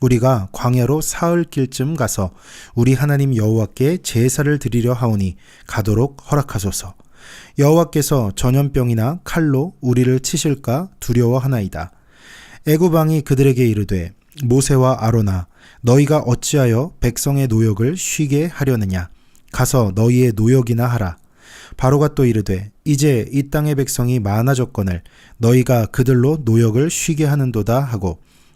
우리가 광야로 사흘 길쯤 가서 우리 하나님 여호와께 제사를 드리려 하오니 가도록 허락하소서. 여호와께서 전염병이나 칼로 우리를 치실까 두려워하나이다. 애굽 왕이 그들에게 이르되 모세와 아로나 너희가 어찌하여 백성의 노역을 쉬게 하려느냐 가서 너희의 노역이나 하라. 바로가 또 이르되 이제 이 땅의 백성이 많아졌거늘 너희가 그들로 노역을 쉬게 하는도다 하고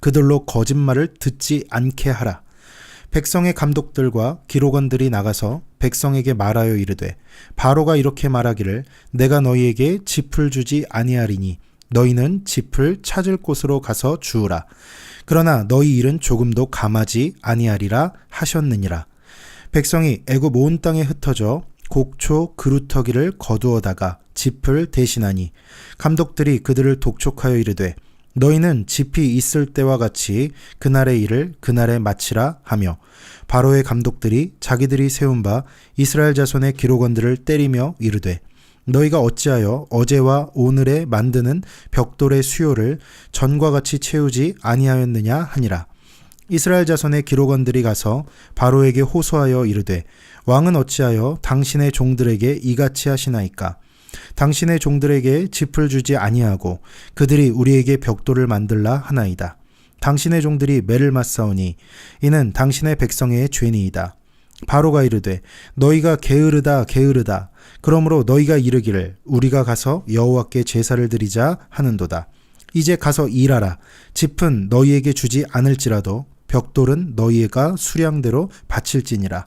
그들로 거짓말을 듣지 않게 하라. 백성의 감독들과 기록원들이 나가서 백성에게 말하여 이르되 바로가 이렇게 말하기를 내가 너희에게 짚을 주지 아니하리니 너희는 짚을 찾을 곳으로 가서 주우라. 그러나 너희 일은 조금도 감하지 아니하리라 하셨느니라. 백성이 애굽 온 땅에 흩어져 곡초 그루터기를 거두어다가 짚을 대신하니 감독들이 그들을 독촉하여 이르되 너희는 짚이 있을 때와 같이 그날의 일을 그날에 마치라 하며 바로의 감독들이 자기들이 세운 바 이스라엘 자손의 기록원들을 때리며 이르되 너희가 어찌하여 어제와 오늘에 만드는 벽돌의 수요를 전과 같이 채우지 아니하였느냐 하니라. 이스라엘 자손의 기록원들이 가서 바로에게 호소하여 이르되 왕은 어찌하여 당신의 종들에게 이같이 하시나이까 당신의 종들에게 짚을 주지 아니하고 그들이 우리에게 벽돌을 만들라 하나이다. 당신의 종들이 매를 맞사오니 이는 당신의 백성의 죄니이다. 바로가 이르되 너희가 게으르다 게으르다 그러므로 너희가 이르기를 우리가 가서 여호와께 제사를 드리자 하는도다. 이제 가서 일하라. 짚은 너희에게 주지 않을지라도 벽돌은 너희가 수량대로 바칠지니라.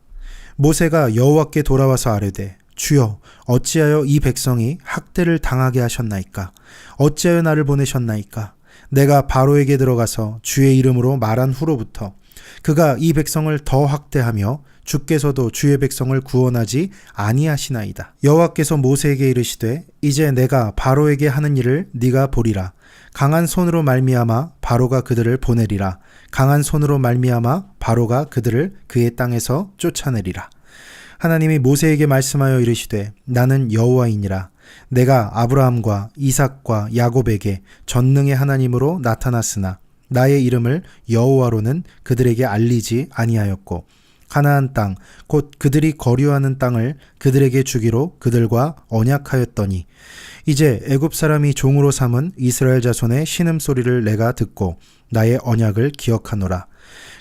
모세가 여호와께 돌아와서 아뢰되 주여 어찌하여 이 백성이 학대를 당하게 하셨나이까 어찌하여 나를 보내셨나이까 내가 바로에게 들어가서 주의 이름으로 말한 후로부터 그가 이 백성을 더 학대하며 주께서도 주의 백성을 구원하지 아니하시나이다. 여호와께서 모세에게 이르시되 이제 내가 바로에게 하는 일을 네가 보리라. 강한 손으로 말미암아 바로가 그들을 보내리라. 강한 손으로 말미암아 바로가 그들을 그의 땅에서 쫓아내리라. 하나님이 모세에게 말씀하여 이르시되 나는 여호와이니라. 내가 아브라함과 이삭과 야곱에게 전능의 하나님으로 나타났으나 나의 이름을 여호와로는 그들에게 알리지 아니하였고 가나안 땅 곧 그들이 거류하는 땅을 그들에게 주기로 그들과 언약하였더니 이제 애굽 사람이 종으로 삼은 이스라엘 자손의 신음 소리를 내가 듣고 나의 언약을 기억하노라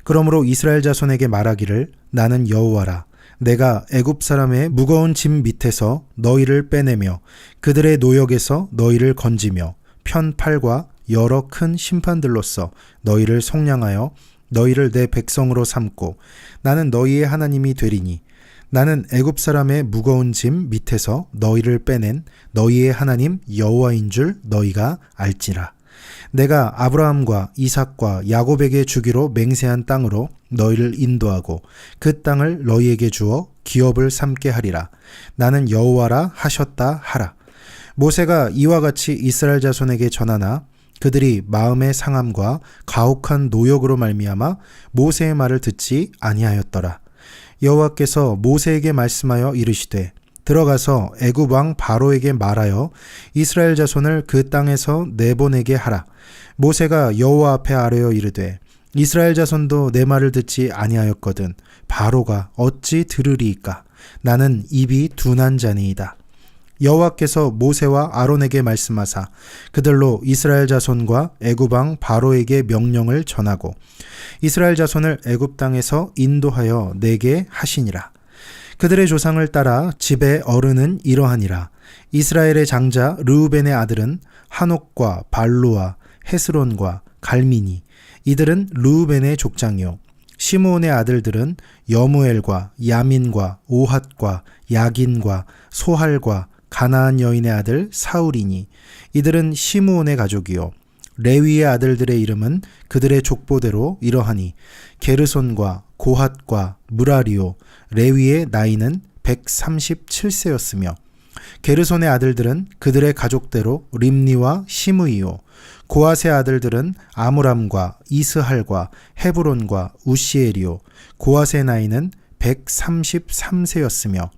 그러므로 이스라엘 자손에게 말하기를 나는 여호와라 내가 애굽 사람의 무거운 짐 밑에서 너희를 빼내며 그들의 노역에서 너희를 건지며 편팔과 여러 큰 심판들로서 너희를 속량하여 너희를 내 백성으로 삼고 나는 너희의 하나님이 되리니 나는 애굽 사람의 무거운 짐 밑에서 너희를 빼낸 너희의 하나님 여호와인 줄 너희가 알지라. 내가 아브라함과 이삭과 야곱에게 주기로 맹세한 땅으로 너희를 인도하고 그 땅을 너희에게 주어 기업을 삼게 하리라. 나는 여호와라 하셨다 하라. 모세가 이와 같이 이스라엘 자손에게 전하나 그들이 마음의 상함과 가혹한 노역으로 말미암아 모세의 말을 듣지 아니하였더라. 여호와께서 모세에게 말씀하여 이르시되 들어가서 애굽 왕 바로에게 말하여 이스라엘 자손을 그 땅에서 내보내게 하라. 모세가 여호와 앞에 아뢰어 이르되 이스라엘 자손도 내 말을 듣지 아니하였거든 바로가 어찌 들으리이까 나는 입이 둔한 자니이다. 여호와께서 모세와 아론에게 말씀하사 그들로 이스라엘 자손과 애굽 왕 바로에게 명령을 전하고 이스라엘 자손을 애굽 땅에서 인도하여 내게 하시니라. 그들의 조상을 따라 집의 어른은 이러하니라. 이스라엘의 장자 르우벤의 아들은 한옥과 발로와 헤스론과 갈미니 이들은 르우벤의 족장이요. 시므온의 아들들은 여무엘과 야민과 오핫과 야긴과 소할과 가나안 여인의 아들 사울이니. 이들은 시므온의 가족이요. 레위의 아들들의 이름은 그들의 족보대로 이러하니. 게르손과 고핫과 무라리오 레위의 나이는 137세였으며 게르손의 아들들은 그들의 가족대로 림니와 시므이요 고핫의 아들들은 아므람과 이스할과 헤브론과 우시엘이요 고핫의 나이는 133세였으며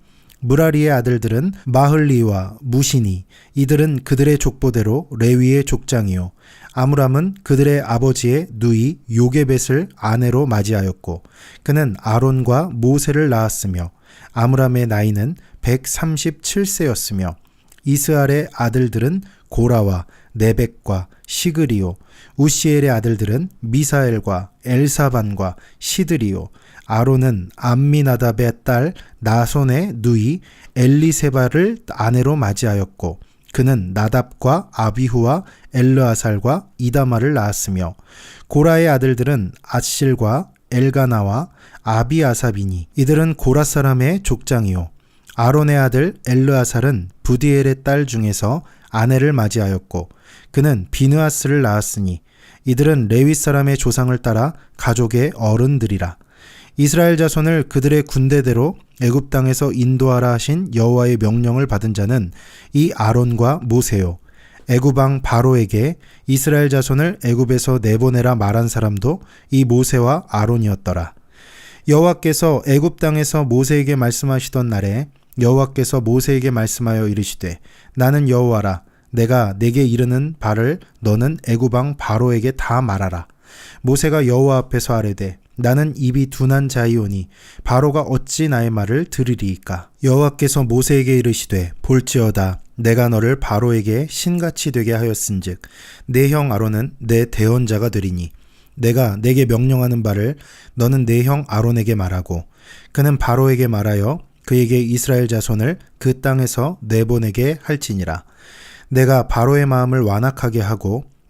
무라리의 아들들은 마흘리와 무시니 이들은 그들의 족보대로 레위의 족장이요. 아므람은 그들의 아버지의 누이 요게벳을 아내로 맞이하였고 그는 아론과 모세를 낳았으며 아므람의 나이는 137세였으며 이스알의 아들들은 고라와 네벡과 시그리오 우시엘의 아들들은 미사엘과 엘사반과 시드리오 아론은 암미나답의 딸 나손의 누이 엘리세바를 아내로 맞이하였고 그는 나답과 아비후와 엘르아살과 이다마를 낳았으며 고라의 아들들은 아실과 엘가나와 아비아사비니 이들은 고라 사람의 족장이요. 아론의 아들 엘르아살은 부디엘의 딸 중에서 아내를 맞이하였고 그는 비느아스를 낳았으니 이들은 레위 사람의 조상을 따라 가족의 어른들이라 이스라엘 자손을 그들의 군대대로 애굽 땅에서 인도하라 하신 여호와의 명령을 받은 자는 이 아론과 모세요. 애굽 왕 바로에게 이스라엘 자손을 애굽에서 내보내라 말한 사람도 이 모세와 아론이었더라. 여호와께서 애굽 땅에서 모세에게 말씀하시던 날에 여호와께서 모세에게 말씀하여 이르시되 나는 여호와라 내가 내게 이르는 바를 너는 애굽 왕 바로에게 다 말하라. 모세가 여호와 앞에서 아뢰되 나는 입이 둔한 자이오니 바로가 어찌 나의 말을 들으리이까? 여호와께서 모세에게 이르시되 볼지어다 내가 너를 바로에게 신같이 되게 하였은즉 내 형 아론은 내 대언자가 되리니 내가 내게 명령하는 바를 너는 내 형 아론에게 말하고 그는 바로에게 말하여 그에게 이스라엘 자손을 그 땅에서 내보내게 할지니라. 내가 바로의 마음을 완악하게 하고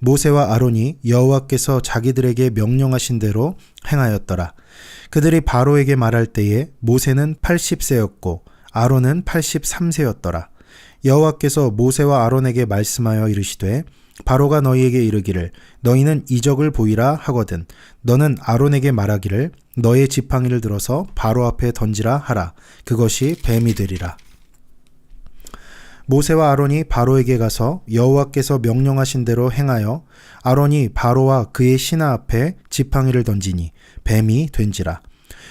모세와 아론이 여호와께서 자기들에게 명령하신 대로 행하였더라. 그들이 바로에게 말할 때에 모세는 80세였고 아론은 83세였더라. 여호와께서 모세와 아론에게 말씀하여 이르시되 바로가 너희에게 이르기를 너희는 이적을 보이라 하거든 너는 아론에게 말하기를 너의 지팡이를 들어서 바로 앞에 던지라 하라 그것이 뱀이 되리라 모세와 아론이 바로에게 가서 여호와께서 명령하신 대로 행하여 아론이 바로와 그의 신하 앞에 지팡이를 던지니 뱀이 된지라.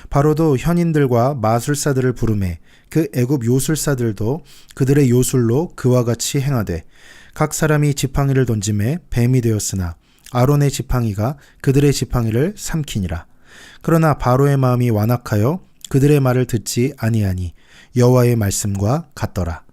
바로도 현인들과 마술사들을 부르매 그 애굽 요술사들도 그들의 요술로 그와 같이 행하되 각 사람이 지팡이를 던짐에 뱀이 되었으나 아론의 지팡이가 그들의 지팡이를 삼키니라. 그러나 바로의 마음이 완악하여 그들의 말을 듣지 아니하니 여호와의 말씀과 같더라.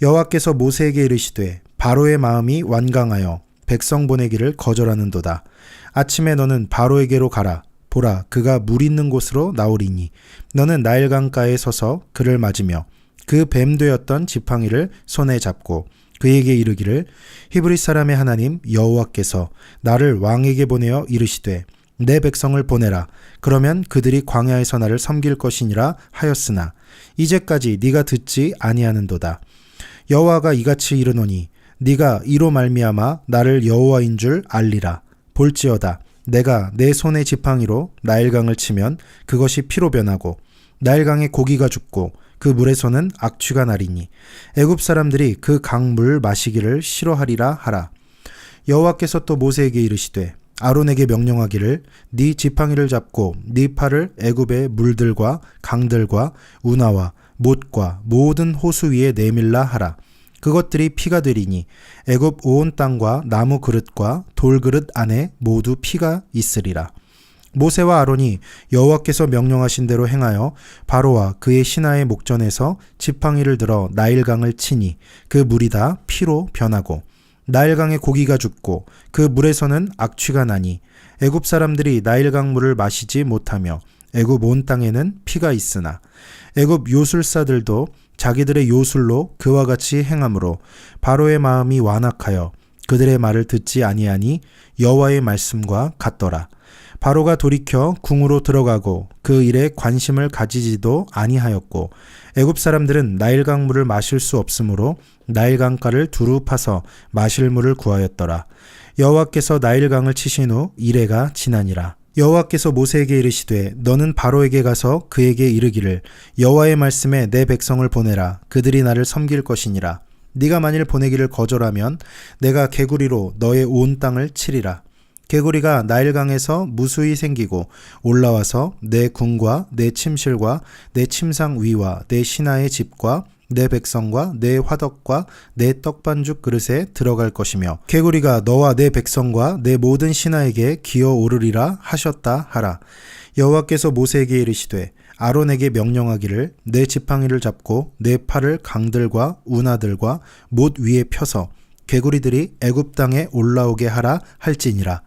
여호와께서 모세에게 이르시되 바로의 마음이 완강하여 백성 보내기를 거절하는도다. 아침에 너는 바로에게로 가라. 보라, 그가 물 있는 곳으로 나오리니 너는 나일강가에 서서 그를 맞으며 그 뱀 되었던 지팡이를 손에 잡고 그에게 이르기를 히브리 사람의 하나님 여호와께서 나를 왕에게 보내어 이르시되 내 백성을 보내라. 그러면 그들이 광야에서 나를 섬길 것이니라 하였으나 이제까지 네가 듣지 아니하는도다. 여호와가 이같이 이르노니 네가 이로 말미암아 나를 여호와인 줄 알리라. 볼지어다 내가 내 손의 지팡이로 나일강을 치면 그것이 피로 변하고 나일강에 고기가 죽고 그 물에서는 악취가 나리니 애굽 사람들이 그 강물 마시기를 싫어하리라 하라. 여호와께서 또 모세에게 이르시되 아론에게 명령하기를 네 지팡이를 잡고 네 팔을 애굽의 물들과 강들과 운하와 못과 모든 호수 위에 내밀라 하라. 그것들이 피가 되리니 애굽 온 땅과 나무 그릇과 돌 그릇 안에 모두 피가 있으리라. 모세와 아론이 여호와께서 명령하신 대로 행하여 바로와 그의 신하의 목전에서 지팡이를 들어 나일강을 치니 그 물이 다 피로 변하고 나일강에 고기가 죽고 그 물에서는 악취가 나니 애굽 사람들이 나일강 물을 마시지 못하며 애굽 온 땅에는 피가 있으나 애굽 요술사들도 자기들의 요술로 그와 같이 행함으로 바로의 마음이 완악하여 그들의 말을 듣지 아니하니 여호와의 말씀과 같더라. 바로가 돌이켜 궁으로 들어가고 그 일에 관심을 가지지도 아니하였고 애굽 사람들은 나일강 물을 마실 수 없으므로 나일강가를 두루 파서 마실 물을 구하였더라. 여호와께서 나일강을 치신 후 이래가 지나니라. 여호와께서 모세에게 이르시되 너는 바로에게 가서 그에게 이르기를 여호와의 말씀에 내 백성을 보내라. 그들이 나를 섬길 것이니라. 네가 만일 보내기를 거절하면 내가 개구리로 너의 온 땅을 치리라. 개구리가 나일강에서 무수히 생기고 올라와서 내 궁과 내 침실과 내 침상 위와 내 신하의 집과 내 백성과 내 화덕과 내 떡반죽 그릇에 들어갈 것이며 개구리가 너와 내 백성과 내 모든 신하에게 기어 오르리라 하셨다 하라. 여호와께서 모세에게 이르시되 아론에게 명령하기를 내 지팡이를 잡고 내 팔을 강들과 운하들과 못 위에 펴서 개구리들이 애굽 땅에 올라오게 하라 할지니라.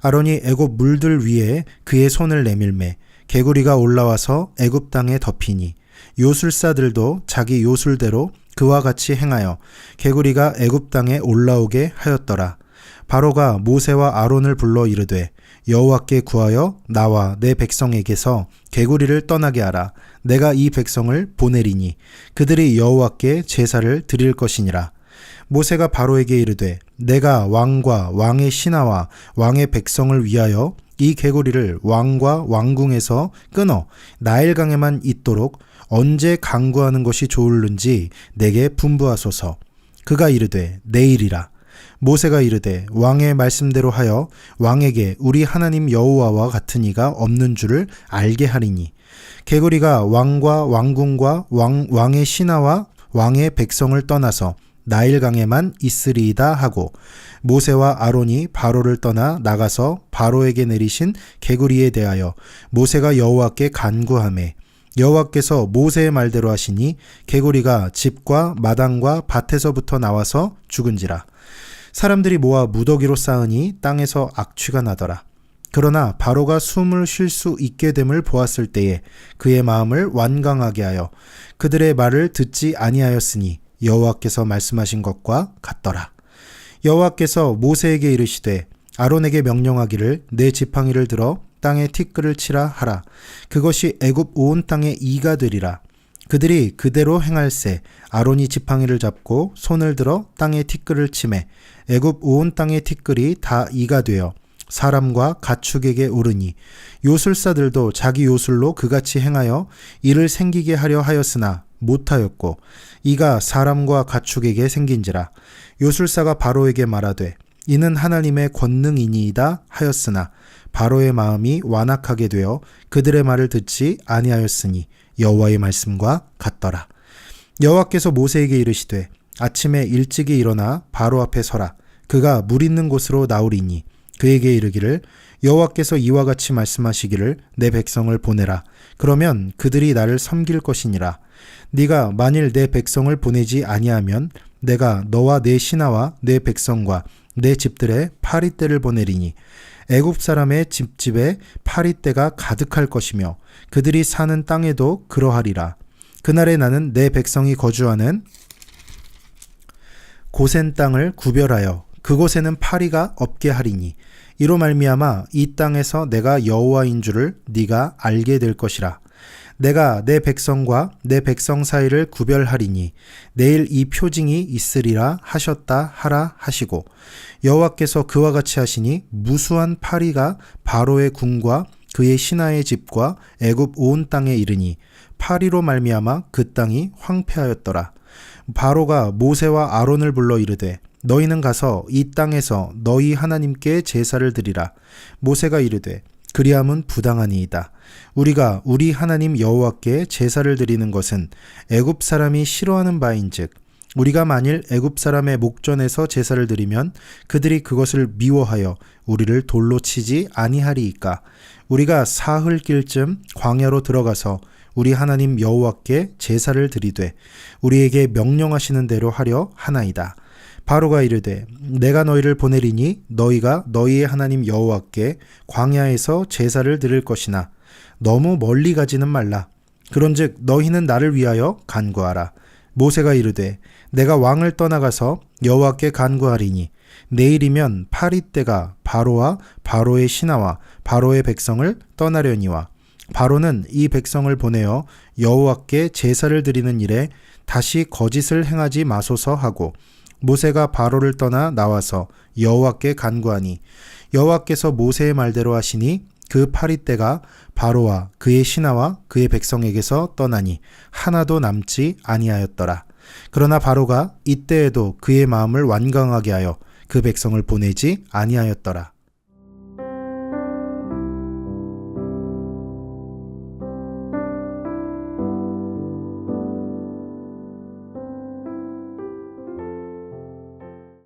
아론이 애굽 물들 위에 그의 손을 내밀매 개구리가 올라와서 애굽 땅에 덮이니 요술사들도 자기 요술대로 그와 같이 행하여 개구리가 애굽 땅에 올라오게 하였더라. 바로가 모세와 아론을 불러 이르되 여호와께 구하여 나와 내 백성에게서 개구리를 떠나게 하라. 내가 이 백성을 보내리니 그들이 여호와께 제사를 드릴 것이니라. 모세가 바로에게 이르되 내가 왕과 왕의 신하와 왕의 백성을 위하여 이 개구리를 왕과 왕궁에서 끊어 나일강에만 있도록 언제 강구하는 것이 좋을는지 내게 분부하소서. 그가 이르되 내일이라. 모세가 이르되 왕의 말씀대로 하여 왕에게 우리 하나님 여호와와 같은 이가 없는 줄을 알게 하리니 개구리가 왕과 왕궁과 왕, 왕의 신하와 왕의 백성을 떠나서 나일강에만 있으리이다 하고 모세와 아론이 바로를 떠나 나가서 바로에게 내리신 개구리에 대하여 모세가 여호와께 간구하매 여호와께서 모세의 말대로 하시니 개구리가 집과 마당과 밭에서부터 나와서 죽은지라. 사람들이 모아 무더기로 쌓으니 땅에서 악취가 나더라. 그러나 바로가 숨을 쉴 수 있게 됨을 보았을 때에 그의 마음을 완강하게 하여 그들의 말을 듣지 아니하였으니 여호와께서 말씀하신 것과 같더라. 여호와께서 모세에게 이르시되 아론에게 명령하기를 내 지팡이를 들어 땅에 티끌을 치라 하라. 그것이 애굽 온 땅에 이가 되리라. 그들이 그대로 행할세 아론이 지팡이를 잡고 손을 들어 땅에 티끌을 치매 애굽 온 땅의 티끌이 다 이가 되어 사람과 가축에게 오르니 요술사들도 자기 요술로 그같이 행하여 이를 생기게 하려 하였으나 못하였고 이가 사람과 가축에게 생긴지라 요술사가 바로에게 말하되 이는 하나님의 권능이니이다 하였으나 바로의 마음이 완악하게 되어 그들의 말을 듣지 아니하였으니 여호와의 말씀과 같더라. 여호와께서 모세에게 이르시되 아침에 일찍이 일어나 바로 앞에 서라. 그가 물 있는 곳으로 나오리니 그에게 이르기를 여호와께서 이와 같이 말씀하시기를 내 백성을 보내라. 그러면 그들이 나를 섬길 것이니라. 네가 만일 내 백성을 보내지 아니하면 내가 너와 내 신하와 내 백성과 내 집들에 파리떼를 보내리니 애굽 사람의 집집에 파리떼가 가득할 것이며 그들이 사는 땅에도 그러하리라. 그날에 나는 내 백성이 거주하는 고센 땅을 구별하여 그곳에는 파리가 없게 하리니 이로 말미암아 이 땅에서 내가 여호와인 줄을 네가 알게 될 것이라 내가 내 백성과 내 백성 사이를 구별하리니 내일 이 표징이 있으리라 하셨다 하라 하시고 여호와께서 그와 같이 하시니 무수한 파리가 바로의 궁과 그의 신하의 집과 애굽 온 땅에 이르니 파리로 말미암아 그 땅이 황폐하였더라. 바로가 모세와 아론을 불러 이르되 너희는 가서 이 땅에서 너희 하나님께 제사를 드리라. 모세가 이르되 그리함은 부당하니이다. 우리가 우리 하나님 여호와께 제사를 드리는 것은 애굽 사람이 싫어하는 바인즉 우리가 만일 애굽 사람의 목전에서 제사를 드리면 그들이 그것을 미워하여 우리를 돌로 치지 아니하리이까? 우리가 사흘 길쯤 광야로 들어가서 우리 하나님 여호와께 제사를 드리되 우리에게 명령하시는 대로 하려 하나이다 바로가 이르되 내가 너희를 보내리니 너희가 너희의 하나님 여호와께 광야에서 제사를 드릴 것이나 너무 멀리 가지는 말라. 그런즉 너희는 나를 위하여 간구하라. 모세가 이르되 내가 왕을 떠나가서 여호와께 간구하리니 내일이면 파리 때가 바로와 바로의 신하와 바로의 백성을 떠나려니와 바로는 이 백성을 보내어 여호와께 제사를 드리는 일에 다시 거짓을 행하지 마소서 하고 모세가 바로를 떠나 나와서 여호와께 간구하니 여호와께서 모세의 말대로 하시니 그 파리 때가 바로와 그의 신하와 그의 백성에게서 떠나니 하나도 남지 아니하였더라. 그러나 바로가 이때에도 그의 마음을 완강하게 하여 그 백성을 보내지 아니하였더라.